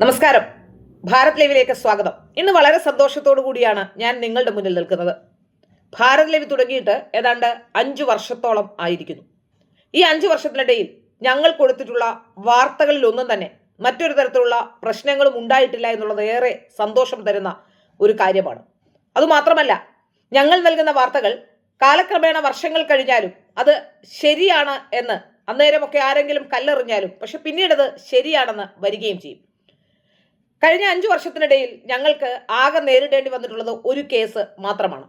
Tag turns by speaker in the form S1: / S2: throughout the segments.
S1: നമസ്കാരം. ഭാരത് ലൈവിലേക്ക് സ്വാഗതം. ഇന്ന് വളരെ സന്തോഷത്തോടു കൂടിയാണ് ഞാൻ നിങ്ങളുടെ മുന്നിൽ നിൽക്കുന്നത്. ഭാരത് ലൈവ് തുടങ്ങിയിട്ട് ഏതാണ്ട് അഞ്ചു വർഷത്തോളം ആയിരിക്കുന്നു. ഈ അഞ്ചു വർഷത്തിനിടയിൽ ഞങ്ങൾ കൊടുത്തിട്ടുള്ള വാർത്തകളിൽ ഒന്നും തന്നെ മറ്റൊരു തരത്തിലുള്ള പ്രശ്നങ്ങളും ഉണ്ടായിട്ടില്ല എന്നുള്ളത് ഏറെ സന്തോഷം തരുന്ന ഒരു കാര്യമാണ്. അതുമാത്രമല്ല ഞങ്ങൾ നൽകുന്ന വാർത്തകൾ കാലക്രമേണ വർഷങ്ങൾ കഴിഞ്ഞാലും അത് ശരിയാണ് എന്ന് അന്നേരമൊക്കെ ആരെങ്കിലും കല്ലെറിഞ്ഞാലും പക്ഷെ പിന്നീടത് ശരിയാണെന്ന് വരികയും ചെയ്യും. കഴിഞ്ഞ അഞ്ചു വർഷത്തിനിടയിൽ ഞങ്ങൾക്ക് ആകെ നേരിടേണ്ടി വന്നിട്ടുള്ളത് ഒരു കേസ് മാത്രമാണ്.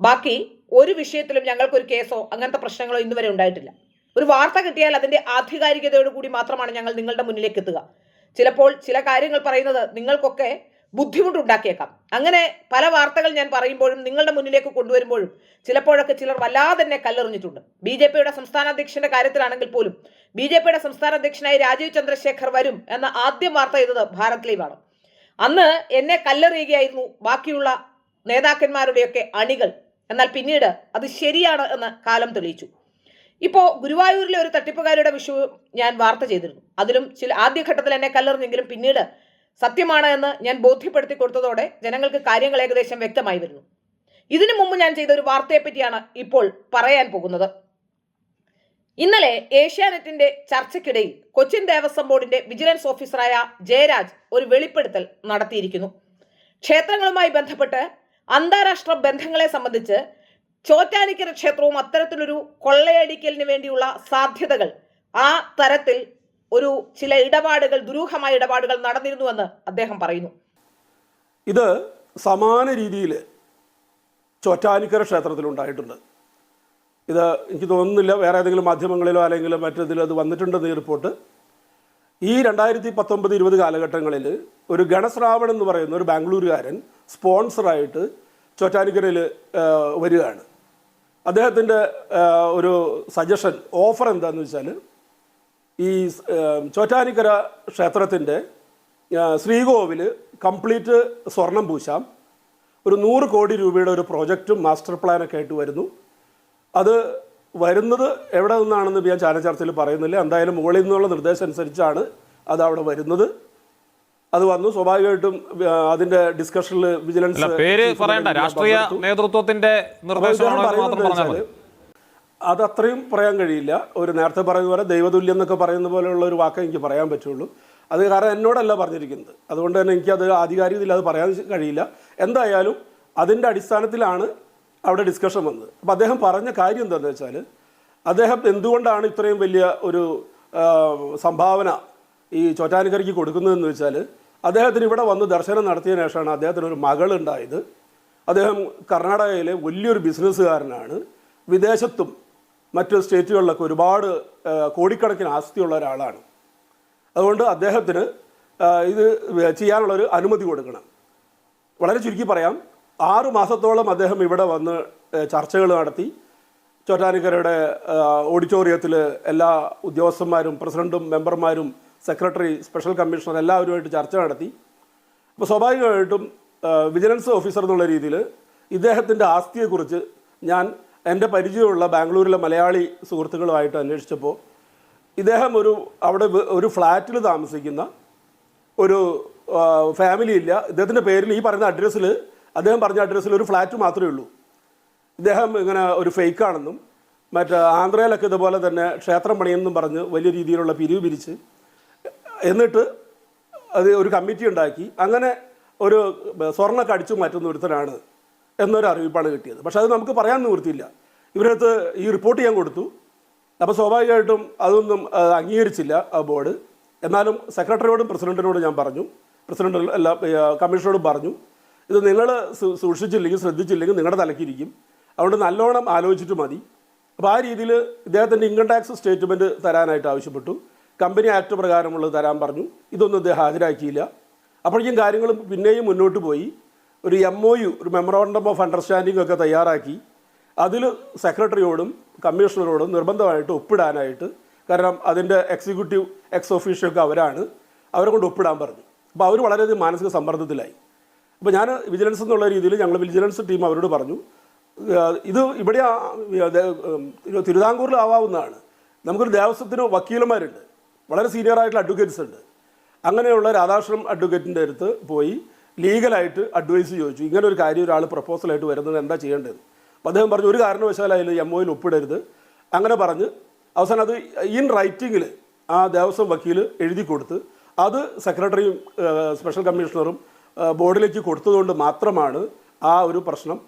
S1: ബാക്കി ഒരു വിഷയത്തിലും ഞങ്ങൾക്ക് ഒരു കേസോ അങ്ങനത്തെ പ്രശ്നങ്ങളോ ഇന്നുവരെ ഉണ്ടായിട്ടില്ല. ഒരു വാർത്ത കിട്ടിയാൽ അതിന്റെ ആധികാരികതയോട് കൂടി മാത്രമാണ് ഞങ്ങൾ നിങ്ങളുടെ മുന്നിലേക്ക് എത്തുക. ചിലപ്പോൾ ചില കാര്യങ്ങൾ പറയുന്നത് നിങ്ങൾക്കൊക്കെ ബുദ്ധിമുട്ടുണ്ടാക്കിയേക്കാം. അങ്ങനെ പല വാർത്തകൾ ഞാൻ പറയുമ്പോഴും നിങ്ങളുടെ മുന്നിലേക്ക് കൊണ്ടുവരുമ്പോഴും ചിലപ്പോഴൊക്കെ ചിലർ വല്ലാതെ തന്നെ കല്ലെറിഞ്ഞിട്ടുണ്ട്. ബി ജെ പിയുടെ സംസ്ഥാന അധ്യക്ഷന്റെ കാര്യത്തിലാണെങ്കിൽ പോലും ബി ജെ പിയുടെ സംസ്ഥാന അധ്യക്ഷനായി രാജീവ് ചന്ദ്രശേഖർ വരും എന്ന ആദ്യം വാർത്ത ചെയ്തത് ഭാരത് ലീവാണ്. അന്ന് എന്നെ കല്ലെറിയുകയായിരുന്നു ബാക്കിയുള്ള നേതാക്കന്മാരുടെയൊക്കെ അണികൾ. എന്നാൽ പിന്നീട് അത് ശരിയാണ് എന്ന് കാലം തെളിയിച്ചു. ഇപ്പോൾ ഗുരുവായൂരിലെ ഒരു തട്ടിപ്പുകാരിയുടെ വിഷു ഞാൻ വാർത്ത ചെയ്തിരുന്നു. അതിലും ചില ആദ്യഘട്ടത്തിൽ എന്നെ കല്ലെറിഞ്ഞെങ്കിലും പിന്നീട് സത്യമാണ് എന്ന് ഞാൻ ബോധ്യപ്പെടുത്തി കൊടുത്തതോടെ ജനങ്ങൾക്ക് കാര്യങ്ങൾ ഏകദേശം വ്യക്തമായി വരുന്നു. ഇതിനു മുമ്പ് ഞാൻ ചെയ്ത ഒരു വാർത്തയെ പറ്റിയാണ് ഇപ്പോൾ പറയാൻ പോകുന്നത്. ഇന്നലെ ഏഷ്യാനെറ്റിന്റെ ചർച്ചയ്ക്കിടയിൽ കൊച്ചിൻ ദേവസ്വം ബോർഡിന്റെ വിജിലൻസ് ഓഫീസറായ ജയരാജ് ഒരു വെളിപ്പെടുത്തൽ നടത്തിയിരിക്കുന്നു. ക്ഷേത്രങ്ങളുമായി ബന്ധപ്പെട്ട് അന്താരാഷ്ട്ര ബന്ധങ്ങളെ സംബന്ധിച്ച് ചോറ്റാനിക്കര ക്ഷേത്രവും അത്തരത്തിലൊരു കൊള്ളയടിക്കലിന് വേണ്ടിയുള്ള സാധ്യതകൾ ആ തരത്തിൽ ഒരു ചില ഇടപാടുകൾ ദുരൂഹമായ ഇടപാടുകൾ നടന്നിരുന്നുവെന്ന് അദ്ദേഹം പറയുന്നു.
S2: ഇത് സമാന രീതിയിൽ ചോറ്റാനിക്കര ക്ഷേത്രത്തിലുണ്ടായിട്ടുണ്ട് ഇത് എനിക്ക് തോന്നുന്നില്ല വേറെ ഏതെങ്കിലും മാധ്യമങ്ങളിലോ അല്ലെങ്കിൽ മറ്റേതിലോ അത് വന്നിട്ടുണ്ടെന്ന് ഈ റിപ്പോർട്ട്. ഈ രണ്ടായിരത്തി പത്തൊമ്പത് ഇരുപത് കാലഘട്ടങ്ങളിൽ ഒരു ഗണശ്രാവൺ എന്ന് പറയുന്ന ഒരു ബാംഗ്ലൂരുകാരൻ സ്പോൺസറായിട്ട് ചോറ്റാനിക്കരയിൽ വരികയാണ്. അദ്ദേഹത്തിന്റെ ഒരു സജഷൻ ഓഫർ എന്താണെന്ന് വെച്ചാൽ ഈ ചോറ്റാനിക്കര ക്ഷേത്രത്തിന്റെ ശ്രീകോവിൽ കംപ്ലീറ്റ് സ്വർണം പൂശാം. ഒരു നൂറ് കോടി രൂപയുടെ ഒരു പ്രോജക്റ്റും മാസ്റ്റർ പ്ലാനൊക്കെ ആയിട്ട് വരുന്നു. അത് വരുന്നത് എവിടെ നിന്നാണെന്ന് ഞാൻ ചാനചർച്ചയിൽ പറയുന്നില്ല. എന്തായാലും മുകളിൽ നിന്നുള്ള നിർദ്ദേശം അനുസരിച്ചാണ് അത് അവിടെ വരുന്നത്. അത് വന്നു. സ്വാഭാവികമായിട്ടും അതിന്റെ ഡിസ്കഷനിൽ വിജിലൻസ്
S3: പേര് പറയണ്ട. രാഷ്ട്രീയ നേതൃത്വത്തിന്റെ നിർദ്ദേശമാണോ
S2: അത് അത്രയും പറയാൻ കഴിയില്ല. ഒരു നേരത്തെ പറയുന്ന പോലെ ദൈവതുല്യം എന്നൊക്കെ പറയുന്ന പോലെയുള്ള ഒരു വാക്ക് എനിക്ക് പറയാൻ പറ്റുള്ളൂ. അത് കാരണം എന്നോടല്ല പറഞ്ഞിരിക്കുന്നത്. അതുകൊണ്ട് തന്നെ എനിക്ക് എനിക്കത് ആധികാരികതയിൽ അത് പറയാൻ കഴിയില്ല. എന്തായാലും അതിന്റെ അടിസ്ഥാനത്തിലാണ് അവിടെ ഡിസ്കഷൻ വന്നത്. അപ്പോൾ അദ്ദേഹം പറഞ്ഞ കാര്യം എന്താണെന്ന് വെച്ചാൽ അദ്ദേഹം എന്തുകൊണ്ടാണ് ഇത്രയും വലിയ ഒരു സംഭാവന ഈ ചോറ്റാനിക്കരയ്ക്ക് കൊടുക്കുന്നതെന്ന് വെച്ചാൽ അദ്ദേഹത്തിന് ഇവിടെ വന്ന് ദർശനം നടത്തിയ ശേഷമാണ് അദ്ദേഹത്തിന് ഒരു മകളുണ്ടായത് അദ്ദേഹം കർണാടകയിലെ വലിയൊരു ബിസിനസ്സുകാരനാണ് വിദേശത്തും മറ്റ് സ്റ്റേറ്റുകളിലൊക്കെ ഒരുപാട് കോടിക്കണക്കിന് ആസ്തിയുള്ള ഒരാളാണ്. അതുകൊണ്ട് അദ്ദേഹത്തിന് ഇത് ചെയ്യാനുള്ളൊരു അനുമതി കൊടുക്കണം. വളരെ ചുരുക്കി പറയാം ആറു മാസത്തോളം അദ്ദേഹം ഇവിടെ വന്ന് ചർച്ചകൾ നടത്തി. ചോറ്റാനിക്കരയുടെ ഓഡിറ്റോറിയത്തിൽ എല്ലാ ഉദ്യോഗസ്ഥന്മാരും പ്രസിഡന്റും മെമ്പർമാരും സെക്രട്ടറി സ്പെഷ്യൽ കമ്മീഷണർ എല്ലാവരുമായിട്ട് ചർച്ച നടത്തി. അപ്പോൾ സ്വാഭാവികമായിട്ടും വിജിലൻസ് ഓഫീസർ എന്നുള്ള രീതിയിൽ ഇദ്ദേഹത്തിന്റെ ആസ്തിയെക്കുറിച്ച് ഞാൻ എന്റെ പരിചയമുള്ള ബാംഗ്ലൂരിലെ മലയാളി സുഹൃത്തുക്കളുമായിട്ട് അന്വേഷിച്ചപ്പോൾ ഇദ്ദേഹം ഒരു അവിടെ ഒരു ഫ്ലാറ്റിൽ താമസിക്കുന്ന ഒരു ഫാമിലി ഇല്ല. ഇദ്ദേഹത്തിന്റെ പേരിൽ ഈ പറഞ്ഞ അഡ്രസ്സിൽ അദ്ദേഹം പറഞ്ഞ അഡ്രസ്സിൽ ഒരു ഫ്ലാറ്റ് മാത്രമേ ഉള്ളൂ. ഇദ്ദേഹം ഇങ്ങനെ ഒരു ഫേക്കാണെന്നും മറ്റേ ആന്ധ്രയിലൊക്കെ ഇതുപോലെ തന്നെ ക്ഷേത്രം പണിയെന്നും പറഞ്ഞ് വലിയ രീതിയിലുള്ള പിരിവ് പിരിച്ച് എന്നിട്ട് അത് ഒരു കമ്മിറ്റി ഉണ്ടാക്കി. അങ്ങനെ ഒരു സ്വർണമൊക്കെ അടിച്ചു മാറ്റുന്ന ഒരുത്തനാണ്. എന്നൊരു അറിയിപ്പാണ് കിട്ടിയത്. പക്ഷെ അത് നമുക്ക് പറയാൻ നിവൃത്തിയില്ല. ഇവരടുത്ത് ഈ റിപ്പോർട്ട് ചെയ്യാൻ കൊടുത്തു. അപ്പോൾ സ്വാഭാവികമായിട്ടും അതൊന്നും അംഗീകരിച്ചില്ല ആ ബോർഡ്. എന്നാലും സെക്രട്ടറിയോടും പ്രസിഡന്റിനോടും ഞാൻ പറഞ്ഞു. പ്രസിഡന്റ് അല്ല കമ്മീഷണറോടും പറഞ്ഞു. ഇത് നിങ്ങൾ സൂക്ഷിച്ചില്ലെങ്കിൽ ശ്രദ്ധിച്ചില്ലെങ്കിൽ നിങ്ങളുടെ തലക്കിരിക്കും അതുകൊണ്ട് നല്ലോണം ആലോചിച്ചിട്ട് മതി. അപ്പോൾ ആ രീതിയിൽ ഇദ്ദേഹത്തിന്റെ ഇൻകം ടാക്സ് സ്റ്റേറ്റ്മെന്റ് തരാനായിട്ട് ആവശ്യപ്പെട്ടു. കമ്പനി ആക്ട് പ്രകാരമുള്ളത് തരാൻ പറഞ്ഞു. ഇതൊന്നും ഇദ്ദേഹം ഹാജരാക്കിയില്ല. അപ്പോഴേക്കും കാര്യങ്ങൾ പിന്നെയും മുന്നോട്ട് പോയി. ഒരു എം ഒ യു ഒരു മെമ്മറോണ്ടം ഓഫ് അണ്ടർസ്റ്റാൻഡിംഗ് ഒക്കെ തയ്യാറാക്കി. അതിൽ സെക്രട്ടറിയോടും കമ്മീഷണറോടും നിർബന്ധമായിട്ട് ഒപ്പിടാനായിട്ട് കാരണം അതിന്റെ എക്സിക്യൂട്ടീവ് എക്സ് ഒഫീഷ്യോ അവരാണ്. അവരെ കൊണ്ട് ഒപ്പിടാൻ പറഞ്ഞു. അപ്പോൾ അവർ വളരെയധികം മാനസിക സമ്മർദ്ദത്തിലായി. അപ്പോൾ ഞാൻ വിജിലൻസ് എന്നുള്ള രീതിയിൽ ഞങ്ങൾ വിജിലൻസ് ടീം അവരോട് പറഞ്ഞു. ഇത് ഇവിടെ തിരുവിതാംകൂറിലാവാവുന്നതാണ് നമുക്കൊരു ദേവസ്വത്തിന് വക്കീലന്മാരുണ്ട്. വളരെ സീനിയർ ആയിട്ടുള്ള അഡ്വക്കേറ്റ്സ് ഉണ്ട്. അങ്ങനെയുള്ള രാധാകൃഷ്ണൻ അഡ്വക്കേറ്റിന്റെ അടുത്ത് പോയി ലീഗലായിട്ട് അഡ്വൈസ് ചോദിച്ചു. ഇങ്ങനെ ഒരു കാര്യം ഒരാൾ പ്രപ്പോസലായിട്ട് വരുന്നത് എന്താ ചെയ്യേണ്ടത്? അപ്പോൾ അദ്ദേഹം പറഞ്ഞു ഒരു കാരണവശാലും അതിൽ എം ഒയിൽ ഒപ്പിടരുത്. അങ്ങനെ പറഞ്ഞ് അവസാനം അത് ഇൻ റൈറ്റിങ്ങിൽ ആ ദേവസ്വം വക്കീൽ എഴുതി കൊടുത്ത് അത് സെക്രട്ടറിയും സ്പെഷ്യൽ കമ്മീഷണറും ബോർഡിലേക്ക് കൊടുത്തതുകൊണ്ട് മാത്രമാണ് ആ ഒരു പ്രശ്നം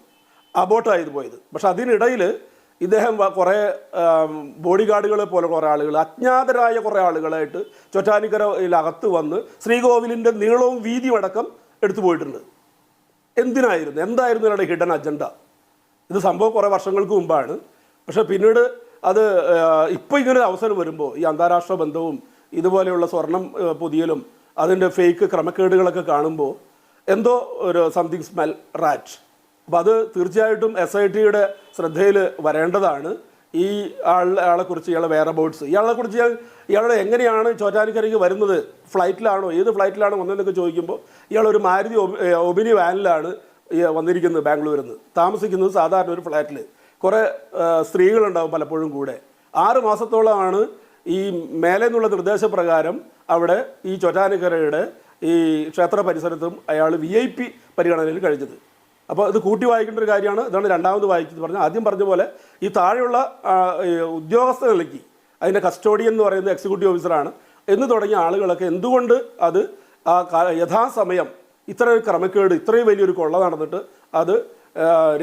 S2: അബോട്ടായത് പോയത്. പക്ഷെ അതിനിടയിൽ ഇദ്ദേഹം കുറേ ബോഡി ഗാർഡുകളെ പോലെ കുറേ ആളുകൾ അജ്ഞാതരായ കുറേ ആളുകളായിട്ട് ചൊറ്റാനിക്കരയിൽ അകത്ത് വന്ന് ശ്രീകോവിലിന്റെ നീളവും വീതിയും അടക്കം എടുത്തു പോയിട്ടുണ്ട്. എന്തിനായിരുന്നു? എന്തായിരുന്നു ഇവരുടെ ഹിഡൻ അജണ്ട ഇത് സംഭവം കുറേ വർഷങ്ങൾക്ക് മുമ്പാണ്. പക്ഷെ പിന്നീട് അത് ഇപ്പോൾ ഇങ്ങനെ ഒരു അവസരം വരുമ്പോൾ ഈ അന്താരാഷ്ട്ര ബന്ധവും ഇതുപോലെയുള്ള സ്വർണം പുതിയലും അതിന്റെ ഫേക്ക് ക്രമക്കേടുകളൊക്കെ കാണുമ്പോൾ എന്തോ ഒരു സംതിങ് സ്മെൽ റാറ്റ് അപ്പോൾ അത് തീർച്ചയായിട്ടും എസ് ഐ ടിയുടെ ശ്രദ്ധയിൽ വരേണ്ടതാണ്. ഈ ആളെ കുറിച്ച് ഇയാളെ വേറെ ബോട്ട്സ് ഇയാളെ കുറിച്ച് ഇയാൾ ഇയാളുടെ എങ്ങനെയാണ് ചോറ്റാനിക്കരയ്ക്ക് വരുന്നത്? ഫ്ലൈറ്റിലാണോ? ഏത് ഫ്ലൈറ്റിലാണോ വന്നതെന്നൊക്കെ ചോദിക്കുമ്പോൾ ഇയാളൊരു മാരുതി ഒബ്- ഒബിനി വാനിലാണ് വന്നിരിക്കുന്നത് ബാംഗ്ലൂരിൽ നിന്ന് താമസിക്കുന്നത് സാധാരണ ഒരു ഫ്ലാറ്റിൽ കുറേ സ്ത്രീകളുണ്ടാവും പലപ്പോഴും കൂടെ. ആറ് മാസത്തോളമാണ് ഈ മേലെ നിന്നുള്ള നിർദ്ദേശപ്രകാരം അവിടെ ഈ ചോറ്റാനിക്കരയുടെ ഈ ക്ഷേത്ര പരിസരത്തും അയാൾ വി ഐ പി പരിഗണനയിൽ കഴിഞ്ഞത്. അപ്പോൾ ഇത് കൂട്ടി വായിക്കേണ്ട ഒരു കാര്യമാണ്. ഇതാണ് രണ്ടാമത് വായിച്ചത് പറഞ്ഞാൽ ആദ്യം പറഞ്ഞ പോലെ ഈ താഴെയുള്ള ഉദ്യോഗസ്ഥ നിലയ്ക്ക് അതിന്റെ കസ്റ്റോഡിയൻ എന്ന് പറയുന്നത് എക്സിക്യൂട്ടീവ് ഓഫീസറാണ് എന്ന് തുടങ്ങിയ ആളുകളൊക്കെ എന്തുകൊണ്ട് അത് യഥാസമയം ഇത്ര ഒരു ക്രമക്കേട് ഇത്രയും വലിയൊരു കൊള്ള നടന്നിട്ട് അത്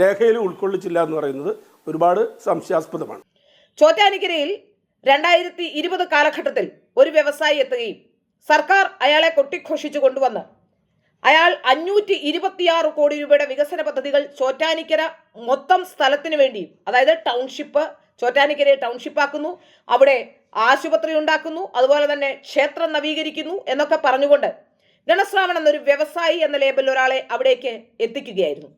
S2: രേഖയിൽ ഉൾക്കൊള്ളിച്ചില്ല എന്ന് പറയുന്നത് ഒരുപാട് സംശയാസ്പദമാണ്.
S1: ചോറ്റാനിക്കരയിൽ രണ്ടായിരത്തി ഇരുപത് കാലഘട്ടത്തിൽ ഒരു വ്യവസായി എത്തുകയും സർക്കാർ അയാളെ കൊട്ടിഘോഷിച്ചു കൊണ്ടുവന്ന് അയാൾ അഞ്ഞൂറ്റി ഇരുപത്തിയാറ് കോടി രൂപയുടെ വികസന പദ്ധതികൾ ചോറ്റാനിക്കര മൊത്തം സ്ഥലത്തിന് വേണ്ടിയും അതായത് ടൗൺഷിപ്പ് ചോറ്റാനിക്കരയെ ടൗൺഷിപ്പ് ആക്കുന്നു അവിടെ ആശുപത്രി ഉണ്ടാക്കുന്നു അതുപോലെ തന്നെ ക്ഷേത്രം നവീകരിക്കുന്നു എന്നൊക്കെ പറഞ്ഞുകൊണ്ട് ഗണശ്രാവൺ എന്നൊരു വ്യവസായി എന്ന ലേബലിൽ ഒരാളെ അവിടേക്ക് എത്തിക്കുകയായിരുന്നു.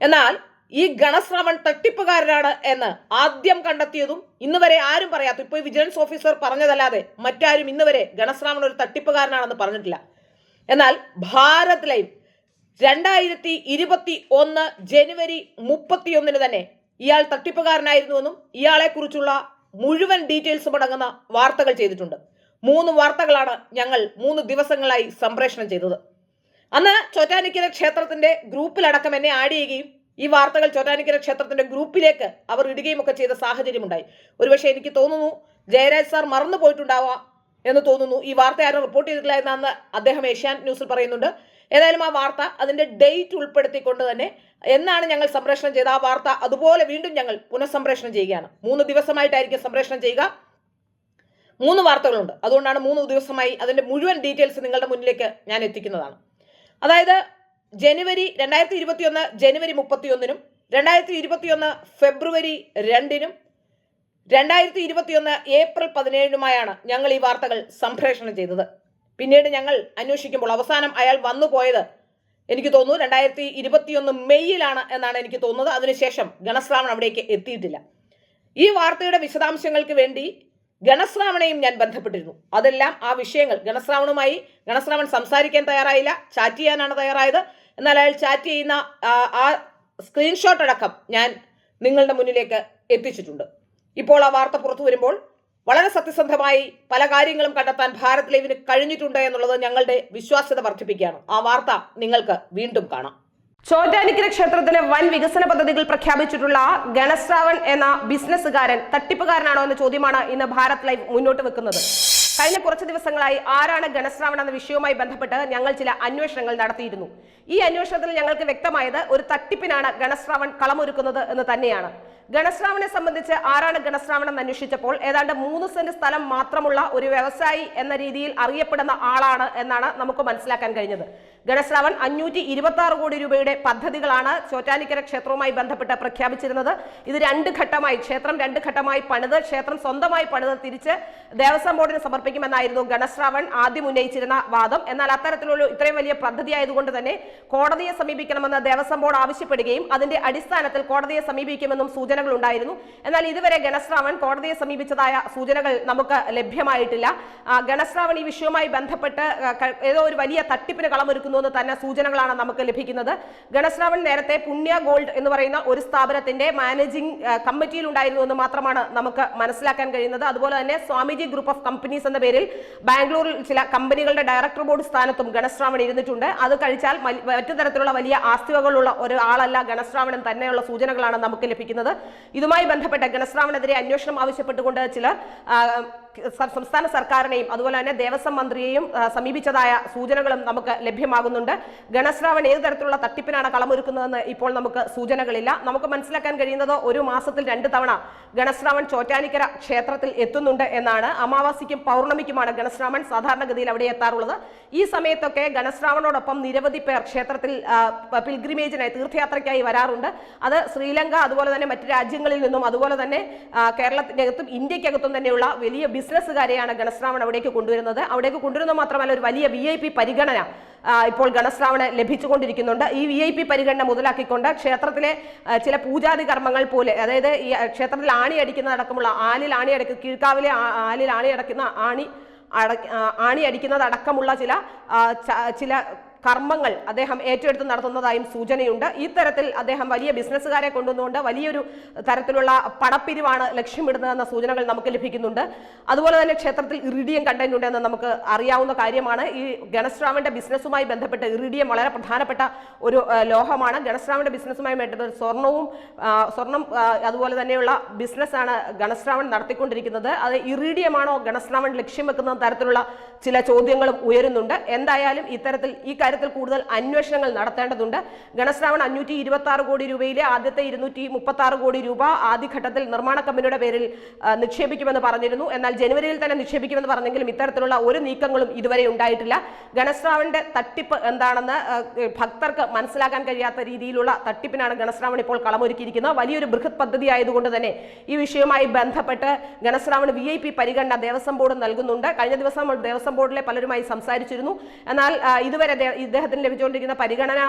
S1: എന്നാൽ ഈ ഗണശ്രവൺ തട്ടിപ്പുകാരനാണ് എന്ന് ആദ്യം കണ്ടെത്തിയതും ഇന്ന് വരെ ആരും പറയാത്ത ഇപ്പോൾ വിജിലൻസ് ഓഫീസർ പറഞ്ഞതല്ലാതെ മറ്റാരും ഇന്ന് വരെ ഗണശ്രാവൺ ഒരു തട്ടിപ്പുകാരനാണെന്ന് പറഞ്ഞിട്ടില്ല. എന്നാൽ ഭാരത് രണ്ടായിരത്തി ഇരുപത്തി ഒന്ന് ജനുവരി മുപ്പത്തിയൊന്നിന് തന്നെ ഇയാൾ തട്ടിപ്പുകാരനായിരുന്നുവെന്നും ഇയാളെക്കുറിച്ചുള്ള മുഴുവൻ ഡീറ്റെയിൽസും അടങ്ങുന്ന വാർത്തകൾ ചെയ്തിട്ടുണ്ട്. മൂന്ന് വാർത്തകളാണ് ഞങ്ങൾ മൂന്ന് ദിവസങ്ങളായി സംപ്രേഷണം ചെയ്തത്. അന്ന് ചോറ്റാനിക്കര ക്ഷേത്രത്തിന്റെ ഗ്രൂപ്പിലടക്കം എന്നെ ആഡ് ചെയ്യുകയും ഈ വാർത്തകൾ ചോറ്റാനിക്കര ക്ഷേത്രത്തിന്റെ ഗ്രൂപ്പിലേക്ക് അവർ ഇടുകയും ഒക്കെ ചെയ്ത സാഹചര്യമുണ്ടായി. ഒരുപക്ഷെ എനിക്ക് തോന്നുന്നു ജയരാജ് സാർ മറന്നു പോയിട്ടുണ്ടാവാം എന്ന് തോന്നുന്നു. ഈ വാർത്ത ആരും റിപ്പോർട്ട് ചെയ്തിട്ടില്ല എന്നാണ് അദ്ദേഹം ഏഷ്യാൻ ന്യൂസിൽ പറയുന്നുണ്ട്. ഏതായാലും ആ വാർത്ത അതിന്റെ ഡേറ്റ് ഉൾപ്പെടുത്തിക്കൊണ്ട് തന്നെ എന്നാണ് ഞങ്ങൾ സംപ്രേഷണം ചെയ്ത ആ വാർത്ത അതുപോലെ വീണ്ടും ഞങ്ങൾ പുനഃസംപ്രേഷണം ചെയ്യുകയാണ്. മൂന്ന് ദിവസമായിട്ടായിരിക്കും സംപ്രേഷണം ചെയ്യുക. മൂന്ന് വാർത്തകളുണ്ട്. അതുകൊണ്ടാണ് മൂന്ന് ദിവസമായി അതിന്റെ മുഴുവൻ ഡീറ്റെയിൽസ് നിങ്ങളുടെ മുന്നിലേക്ക് ഞാൻ എത്തിക്കുന്നതാണ്. അതായത് ജനുവരി രണ്ടായിരത്തി ഇരുപത്തിയൊന്ന് ജനുവരി മുപ്പത്തിയൊന്നിനും രണ്ടായിരത്തി ഇരുപത്തിയൊന്ന് ഫെബ്രുവരി രണ്ടിനും രണ്ടായിരത്തി ഇരുപത്തിയൊന്ന് ഏപ്രിൽ പതിനേഴിനുമായാണ് ഞങ്ങൾ ഈ വാർത്തകൾ സംപ്രേഷണം ചെയ്തത്. പിന്നീട് ഞങ്ങൾ അന്വേഷിക്കുമ്പോൾ അവസാനം അയാൾ വന്നു പോയത് എനിക്ക് തോന്നുന്നു രണ്ടായിരത്തി ഇരുപത്തിയൊന്ന് മെയ്യിലാണ് എന്നാണ് എനിക്ക് തോന്നുന്നത്. അതിനുശേഷം ഗണശ്രാവൺ അവിടേക്ക് എത്തിയിട്ടില്ല. ഈ വാർത്തയുടെ വിശദാംശങ്ങൾക്ക് വേണ്ടി ഗണശ്രാവണയും ഞാൻ ബന്ധപ്പെട്ടിരുന്നു. അതെല്ലാം ആ വിഷയങ്ങൾ ഗണശ്രാവണുമായി ഗണശ്രാവൺ സംസാരിക്കാൻ തയ്യാറായില്ല. ചാറ്റ് ചെയ്യാനാണ് തയ്യാറായത്. എന്നാൽ അയാൾ ചാറ്റ് ചെയ്യുന്ന ആ സ്ക്രീൻഷോട്ട് അടക്കം ഞാൻ നിങ്ങളുടെ മുന്നിലേക്ക് എത്തിച്ചിട്ടുണ്ട്. ഇപ്പോൾ ആ വാർത്ത പുറത്തു വരുമ്പോൾ വളരെ സത്യസന്ധമായി പല കാര്യങ്ങളും കണ്ടെത്താൻ ഭാരത് ലൈവിന് കഴിഞ്ഞിട്ടുണ്ട് എന്നുള്ളത് ഞങ്ങളുടെ വിശ്വാസ്യത വർദ്ധിപ്പിക്കുകയാണ്. ആ വാർത്ത നിങ്ങൾക്ക് വീണ്ടും കാണാം. ചോറ്റാനിക്കര ക്ഷേത്രത്തിന് വൻ വികസന പദ്ധതികൾ പ്രഖ്യാപിച്ചിട്ടുള്ള ഗണശ്രാവൺ എന്ന ബിസിനസ്സുകാരൻ തട്ടിപ്പുകാരനാണോ എന്ന ചോദ്യമാണ് ഇന്ന് ഭാരത് ലൈവ് മുന്നോട്ട് വെക്കുന്നത്. കഴിഞ്ഞ കുറച്ച് ദിവസങ്ങളായി ആരാണ് ഗണശ്രാവൺ എന്ന വിഷയവുമായി ബന്ധപ്പെട്ട് ഞങ്ങൾ ചില അന്വേഷണങ്ങൾ നടത്തിയിരുന്നു. ഈ അന്വേഷണത്തിൽ ഞങ്ങൾക്ക് വ്യക്തമായത് ഒരു തട്ടിപ്പിനാണ് ഗണശ്രാവൺ കളമൊരുക്കുന്നത് എന്ന് തന്നെയാണ്. ഗണശ്രാവണെ സംബന്ധിച്ച് ആരാണ് ഗണശ്രാവണം അന്വേഷിച്ചപ്പോൾ ഏതാണ്ട് മൂന്ന് സെന്റ് സ്ഥലം മാത്രമുള്ള ഒരു വ്യവസായി എന്ന രീതിയിൽ അറിയപ്പെടുന്ന ആളാണ് എന്നാണ് നമുക്ക് മനസ്സിലാക്കാൻ കഴിഞ്ഞത്. ഗണശ്രാവൺ അഞ്ഞൂറ്റി ഇരുപത്തി ആറ് കോടി രൂപയുടെ പദ്ധതികളാണ് ചോറ്റാനിക്കര ക്ഷേത്രവുമായി ബന്ധപ്പെട്ട് പ്രഖ്യാപിച്ചിരുന്നത്. ഇത് രണ്ട് ഘട്ടമായി ക്ഷേത്രം രണ്ട് ഘട്ടമായി പണിത് ക്ഷേത്രം സ്വന്തമായി പണിത് തിരിച്ച് ദേവസ്വം ബോർഡിന് സമർപ്പിക്കുമെന്നായിരുന്നു ഗണശ്രാവൺ ആദ്യം ഉന്നയിച്ചിരുന്ന വാദം. എന്നാൽ അത്തരത്തിലുള്ള ഇത്രയും വലിയ പദ്ധതി ആയതുകൊണ്ട് തന്നെ കോടതിയെ സമീപിക്കണമെന്ന് ദേവസ്വം ബോർഡ് ആവശ്യപ്പെടുകയും അതിന്റെ അടിസ്ഥാനത്തിൽ കോടതിയെ സമീപിക്കുമെന്നും സൂചനകൾ ഉണ്ടായിരുന്നു എന്നാൽ ഇതുവരെ ഗണശ്രാവൺ കോടതിയെ സമീപിച്ചതായ സൂചനകൾ നമുക്ക് ലഭ്യമായിട്ടില്ല. ഗണശ്രാവൺ ഈ വിഷയവുമായി ബന്ധപ്പെട്ട് ഏതോ ഒരു വലിയ തട്ടിപ്പിന് കളമൊരുക്കുന്നു
S4: കളമൊരുക്കുന്നു എന്ന് തന്നെ സൂചനകളാണ് നമുക്ക് ലഭിക്കുന്നത്. ഗണശ്രാവൺ നേരത്തെ പുണ്യ ഗോൾഡ് എന്ന് പറയുന്ന ഒരു സ്ഥാപനത്തിന്റെ മാനേജിംഗ് കമ്മിറ്റിയിൽ ഉണ്ടായിരുന്നു എന്ന് മാത്രമാണ് നമുക്ക് മനസ്സിലാക്കാൻ കഴിയുന്നത്. അതുപോലെ തന്നെ സ്വാമിജി ഗ്രൂപ്പ് ഓഫ് കമ്പനീസ് എന്ന പേരിൽ ബാംഗ്ലൂരിൽ ചില കമ്പനികളുടെ ഡയറക്ടർ ബോർഡ് സ്ഥാനത്തും ഗണശ്രാവൺ ഇരുന്നിട്ടുണ്ട്. അത് കഴിച്ചാൽ മറ്റു തരത്തിലുള്ള വലിയ ആസ്തികളുള്ള ഒരാളല്ല ഗണശ്രാവൺ തന്നെയുള്ള സൂചനകളാണ് നമുക്ക് ലഭിക്കുന്നത്. ഇതുമായി ബന്ധപ്പെട്ട ഗണശ്രാവണെതിരെ അന്വേഷണം ആവശ്യപ്പെട്ടുകൊണ്ട് ചിലർ സംസ്ഥാന സർക്കാരിനെയും അതുപോലെ തന്നെ ദേവസ്വം മന്ത്രിയെയും സമീപിച്ചതായ സൂചനകളും നമുക്ക് ലഭ്യമാകുന്നുണ്ട്. ഗണശ്രാവൺ ഏത് തരത്തിലുള്ള തട്ടിപ്പിനാണ് കളമൊരുക്കുന്നതെന്ന് ഇപ്പോൾ നമുക്ക് സൂചനകളില്ല. നമുക്ക് മനസ്സിലാക്കാൻ കഴിയുന്നത് ഒരു മാസത്തിൽ രണ്ട് തവണ ഗണശ്രാവൺ ചോറ്റാനിക്കര ക്ഷേത്രത്തിൽ എത്തുന്നുണ്ട് എന്നാണ്. അമാവാസിക്കും പൗർണമിക്കുമാണ് ഗണശ്രാവൺ സാധാരണഗതിയിൽ അവിടെ എത്താറുള്ളത്. ഈ സമയത്തൊക്കെ ഗണശ്രാവണോടൊപ്പം നിരവധി പേർ ക്ഷേത്രത്തിൽ പിൽഗ്രിമേജിനായി തീർത്ഥയാത്രയ്ക്കായി വരാറുണ്ട്. അത് ശ്രീലങ്ക അതുപോലെ തന്നെ മറ്റു രാജ്യങ്ങളിൽ നിന്നും അതുപോലെ തന്നെ കേരളത്തിനകത്തും ഇന്ത്യക്കകത്തും തന്നെയുള്ള വലിയ ബിസിനസ്സുകാരെയാണ് ഗണശ്രാവൺ അവിടേക്ക് കൊണ്ടുവരുന്നത്. അവിടേക്ക് കൊണ്ടുവരുന്നത് മാത്രമല്ല ഒരു വലിയ വി ഐ പി പരിഗണന ഇപ്പോൾ ഗണശ്രാവണ് ലഭിച്ചുകൊണ്ടിരിക്കുന്നുണ്ട്. ഈ വി ഐ പി പരിഗണന മുതലാക്കിക്കൊണ്ട് ക്ഷേത്രത്തിലെ ചില പൂജാതി കർമ്മങ്ങൾ പോലെ അതായത് ഈ ക്ഷേത്രത്തിൽ ആണി അടിക്കുന്നതടക്കമുള്ള ആലിൽ ആണി അടക്ക കീഴ്ക്കാവിലെ ആലിൽ ആണി അടക്കുന്ന ആണി അട ആണി അടിക്കുന്നതടക്കമുള്ള ചില ചില കർമ്മങ്ങൾ അദ്ദേഹം ഏറ്റെടുത്ത് നടത്തുന്നതായും സൂചനയുണ്ട്. ഇത്തരത്തിൽ അദ്ദേഹം വലിയ ബിസിനസ്സുകാരെ കൊണ്ടുവന്നുകൊണ്ട് വലിയൊരു തരത്തിലുള്ള പണപ്പിരിവാണ് ലക്ഷ്യമിടുന്നതെന്ന സൂചനകൾ നമുക്ക് ലഭിക്കുന്നുണ്ട്. അതുപോലെ തന്നെ ക്ഷേത്രത്തിൽ ഇറിഡിയം കണ്ടന്റ് ഉണ്ടെന്ന് നമുക്ക് അറിയാവുന്ന കാര്യമാണ്. ഈ ഗണശ്രാവന്റെ ബിസിനസ്സുമായി ബന്ധപ്പെട്ട് ഇറിഡിയം വളരെ പ്രധാനപ്പെട്ട ഒരു ലോഹമാണ്. ഗണശ്രാവന്റെ ബിസിനസ്സുമായി ബന്ധപ്പെട്ട് സ്വർണവും സ്വർണം അതുപോലെ തന്നെയുള്ള ബിസിനസ്സാണ് ഗണശ്രാവൺ നടത്തിക്കൊണ്ടിരിക്കുന്നത്. അത് ഇറിഡിയമാണോ ഗണശ്രാവൺ ലക്ഷ്യം വെക്കുന്ന തരത്തിലുള്ള ചില ചോദ്യങ്ങളും ഉയരുന്നുണ്ട്. എന്തായാലും ഇത്തരത്തിൽ ഈ കാര്യത്തിൽ കൂടുതൽ അന്വേഷണങ്ങൾ നടത്തേണ്ടതുണ്ട്. ഗണശ്രാവൺ അഞ്ഞൂറ്റി ഇരുപത്തി ആറ് കോടി രൂപയിലെ ആദ്യത്തെ ഇരുന്നൂറ്റി മുപ്പത്തി ആറ് കോടി രൂപ ആദ്യഘട്ടത്തിൽ നിർമ്മാണ കമ്പനിയുടെ പേരിൽ നിക്ഷേപിക്കുമെന്ന് പറഞ്ഞിരുന്നു. എന്നാൽ ജനുവരിയിൽ തന്നെ നിക്ഷേപിക്കുമെന്ന് പറഞ്ഞെങ്കിലും ഇത്തരത്തിലുള്ള ഒരു നീക്കങ്ങളും ഇതുവരെ ഉണ്ടായിട്ടില്ല. ഗണശ്രാവന്റെ തട്ടിപ്പ് എന്താണെന്ന് ഭക്തർക്ക് മനസ്സിലാക്കാൻ കഴിയാത്ത രീതിയിലുള്ള തട്ടിപ്പിനാണ് ഗണശ്രാവൺ ഇപ്പോൾ കളമൊരുക്കിയിരിക്കുന്നത്. വലിയൊരു ബൃഹത് പദ്ധതി ആയതുകൊണ്ട് തന്നെ ഈ വിഷയവുമായി ബന്ധപ്പെട്ട് ഗണശ്രാവൺ വി ഐ പി പരിഗണന ദേവസ്വം ബോർഡ് നൽകുന്നുണ്ട്. കഴിഞ്ഞ ദിവസം ദേവസ്വം ബോർഡിലെ പലരുമായി സംസാരിച്ചിരുന്നു. എന്നാൽ ഇതുവരെ ഇദ്ദേഹത്തിന് ലഭിച്ചുകൊണ്ടിരിക്കുന്ന പരിഗണന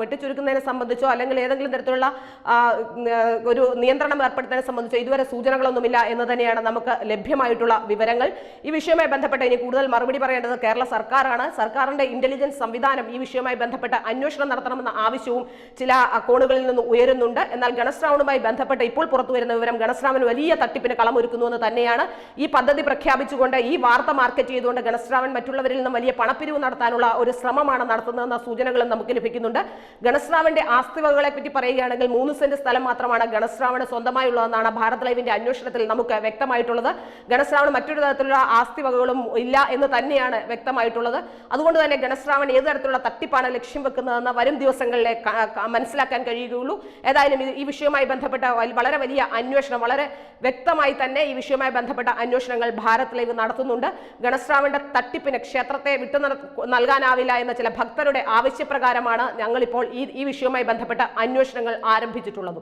S4: വെട്ടിച്ചുരുക്കുന്നതിനെ സംബന്ധിച്ചോ അല്ലെങ്കിൽ ഏതെങ്കിലും തരത്തിലുള്ള ഒരു നിയന്ത്രണം ഏർപ്പെടുത്തുന്നതിനെ സംബന്ധിച്ചോ ഇതുവരെ സൂചനകളൊന്നുമില്ല എന്ന് തന്നെയാണ് നമുക്ക് ലഭ്യമായിട്ടുള്ള വിവരങ്ങൾ. ഈ വിഷയവുമായി ബന്ധപ്പെട്ട് ഇനി കൂടുതൽ മറുപടി പറയേണ്ടത് കേരള സർക്കാരാണ്. സർക്കാരിന്റെ ഇന്റലിജൻസ് സംവിധാനം ഈ വിഷയവുമായി ബന്ധപ്പെട്ട് അന്വേഷണം നടത്തണമെന്ന ആവശ്യവും ചില കോണുകളിൽ നിന്ന് ഉയരുന്നുണ്ട്. എന്നാൽ ഗണശ്രാവണുമായി ബന്ധപ്പെട്ട് ഇപ്പോൾ പുറത്തു വരുന്ന വിവരം ഗണശ്രാവൻ വലിയ തട്ടിപ്പിന് കളമൊരുക്കുന്നു എന്ന് തന്നെയാണ് ഈ പദ്ധതി പ്രഖ്യാപിച്ചുകൊണ്ട് ഈ വാർത്ത മാർക്കറ്റ് ചെയ്തുകൊണ്ട് ഗണശ്രാവൻ മറ്റുള്ളവരിൽ നിന്നും വലിയ പണപ്പിരിവ് നടത്താനുള്ള ഒരു ശ്രമമാണ് നടത്തുന്നതെന്ന സൂചനകളും നമുക്ക് ലഭിക്കുന്നുണ്ട്. ഗണശ്രാവന്റെ ആസ്തിവകകളെ പറ്റി പറയുകയാണെങ്കിൽ മൂന്ന് സെന്റ് സ്ഥലം മാത്രമാണ് ഗണശ്രാവന് സ്വന്തമായുള്ളതെന്നാണ് ഭാരത് ലൈവിന്റെ അന്വേഷണത്തിൽ നമുക്ക് വ്യക്തമായിട്ടുള്ളത്. ഗണശ്രാവൺ മറ്റൊരു തരത്തിലുള്ള ആസ്തിവകകളും ഇല്ല എന്ന് തന്നെയാണ് വ്യക്തമായിട്ടുള്ളത്. അതുകൊണ്ട് തന്നെ ഗണശ്രാവൺ ഏത് തരത്തിലുള്ള തട്ടിപ്പാണ് ലക്ഷ്യം വെക്കുന്നതെന്ന് വരും ദിവസങ്ങളിലെ മനസ്സിലാക്കാൻ കഴിയുകയുള്ളൂ. ഏതായാലും ഈ വിഷയവുമായി ബന്ധപ്പെട്ട വളരെ വലിയ അന്വേഷണം വളരെ വ്യക്തമായി തന്നെ ഈ വിഷയവുമായി ബന്ധപ്പെട്ട അന്വേഷണങ്ങൾ ഭാരത് ലൈവ് നടത്തുന്നുണ്ട്. ഗണശ്രാവന്റെ തട്ടിപ്പിന് ക്ഷേത്രത്തെ വിട്ടു നൽകാനാവില്ല എന്ന ചില ഭക്തരുടെ ആവശ്യപ്രകാരമാണ് ഞങ്ങളിപ്പോൾ ഈ ഈ വിഷയവുമായി ബന്ധപ്പെട്ട അന്വേഷണങ്ങൾ ആരംഭിച്ചിട്ടുള്ളത്.